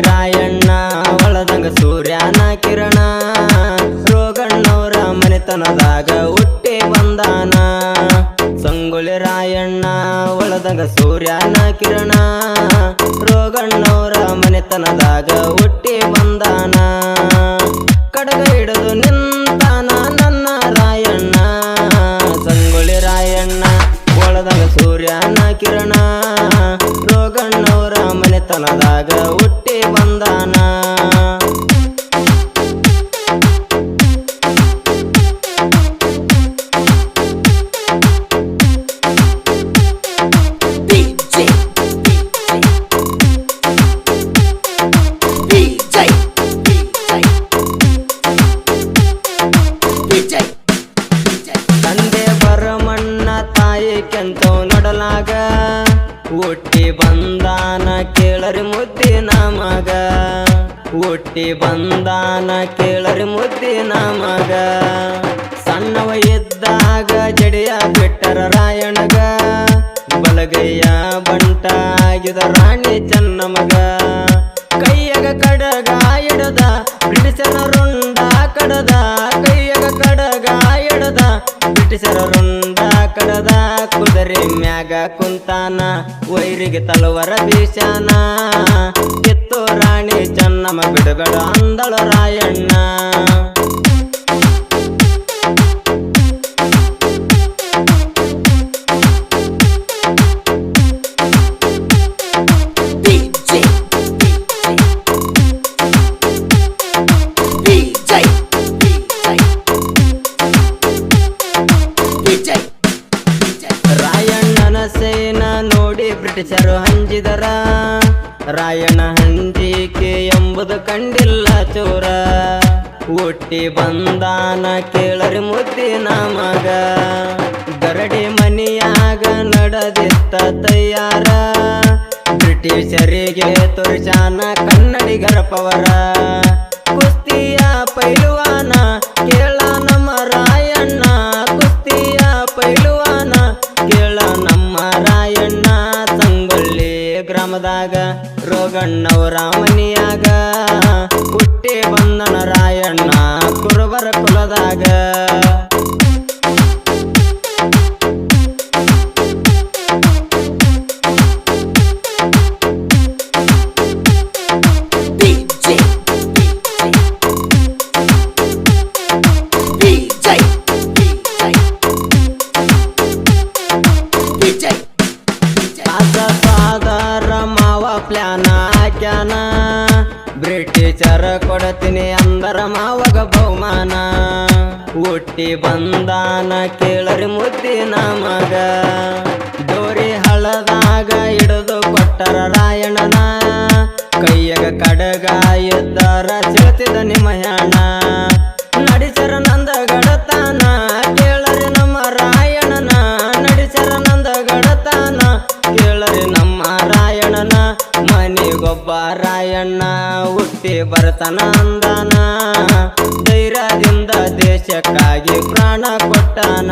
ರಾಯಣ್ಣ ಒಳದಂಗ ಸೂರ್ಯನ ಕಿರಣ. ರೋಗಣ್ಣವರ ಮನೆತನದಾಗ ಹುಟ್ಟಿ ಬಂದಾನ. ಸಂಗೊಳ್ಳಿ ರಾಯಣ್ಣ, ಒಳದಂಗ ಸೂರ್ಯನ ಕಿರಣ. ರೋಗಣ್ಣವರ ಮನೆತನದಾಗ ಹುಟ್ಟಿ ಬಂದಾನ. ಕಡಗ ಹಿಡಿದು ನಿಂತಾನ ನನ್ನ ರಾಯಣ್ಣ. ಸಂಗೊಳ್ಳಿ ರಾಯಣ್ಣ, ಒಳದಾಗ ಸೂರ್ಯನ ಕಿರಣ. ರೋಗಣ್ಣವರ ಮನೆತನದಾಗ ಹುಟ್ಟಿ ಕೇಳರಿ ಮುದ್ದಿನ ಮಗ. ಹುಟ್ಟಿ ಬಂದಾನ ಕೇಳರಿ ಮುದ್ದಿನ ನಮಗ ಸಣ್ಣವ ಇದ್ದಾಗ ಜಡಿಯ ಬಿಟ್ಟರ ರಾಯಣಗ. ಬಲಗೈಯ ಬಂಟ ಆಗಿದ ರಾಣಿ ಚೆನ್ನ ಮಗ ಕೈಯಗ ಕಡಗ ಎಡದ ಬ್ರಿಟಿಷರ ರುಂಡ ಕಡದ. ಕೈಯಾಗ ಕಡಗ ಎಡದ ಬ್ರಿಟಿಷರ ರುಂಡ ಕುದುರೆ ಮ್ಯಾಗ ಕುಂತಾನ ವೈರಿಗೆ ತಲವರ ಬೀಸಾನ ಕಿತ್ತು ರಾಣಿ ಚೆನ್ನಮ್ಮ ಬಿಡುಗಡ ಅಂದಳು ರಾಯಣ್ಣ. DJ ಸೇನ ನೋಡಿ ಬ್ರಿಟಿಷರು ಹಂಜಿದರ ರಾಯಣ ಹಂಜಿಕೆ ಎಂಬುದು ಕಂಡಿಲ್ಲ ಚೋರ. ಹುಟ್ಟಿ ಬಂದಾನ ಕೇಳರಿ ಮುದ್ದಿನ ಮಗ. ಗರಡಿ ಮನಿಯಾಗ ನಡೆದಿತ್ತ ತಯಾರ ಬ್ರಿಟಿಷರಿಗೆ ತೋರಿಸಾನ ಕನ್ನಡಿಗರ ಪವರ. ಕುಸ್ತಿಯ ಪೈಲುವಾನ ಕೇಳ ಗ್ರಾಮದಾಗ ರೋಗಣ್ಣವ ರಾಮನಿಯಾಗ. ಹುಟ್ಟಿ ಬಂದನ ರಾಯಣ್ಣ ಕುರುಬರ ಕುಲದಾಗ. ಬ್ರಿಟಿಷರ ಕೊಡತೀನಿ ಅಂದರ ಮಾವಗ ಬಹುಮಾನ. ಹುಟ್ಟಿ ಬಂದಾನ ಕೇಳರಿ ಮುದ್ದಿನ ಮಗ. ದೋರಿ ಹಳದಾಗ ಹಿಡಿದು ಕೊಟ್ಟರ ರಾಯಣನ. ಕೈಯಾಗ ಕಡಗ ಇದ್ದರ ಸಿಳ್ತಿದ ನಿಮಯಾಣ ಬರ್ತಾನ ಅಂದಾನ. ಧೈರ್ಯದಿಂದ ದೇಶಕ್ಕಾಗಿ ಪ್ರಾಣ ಕೊಟ್ಟಾನ.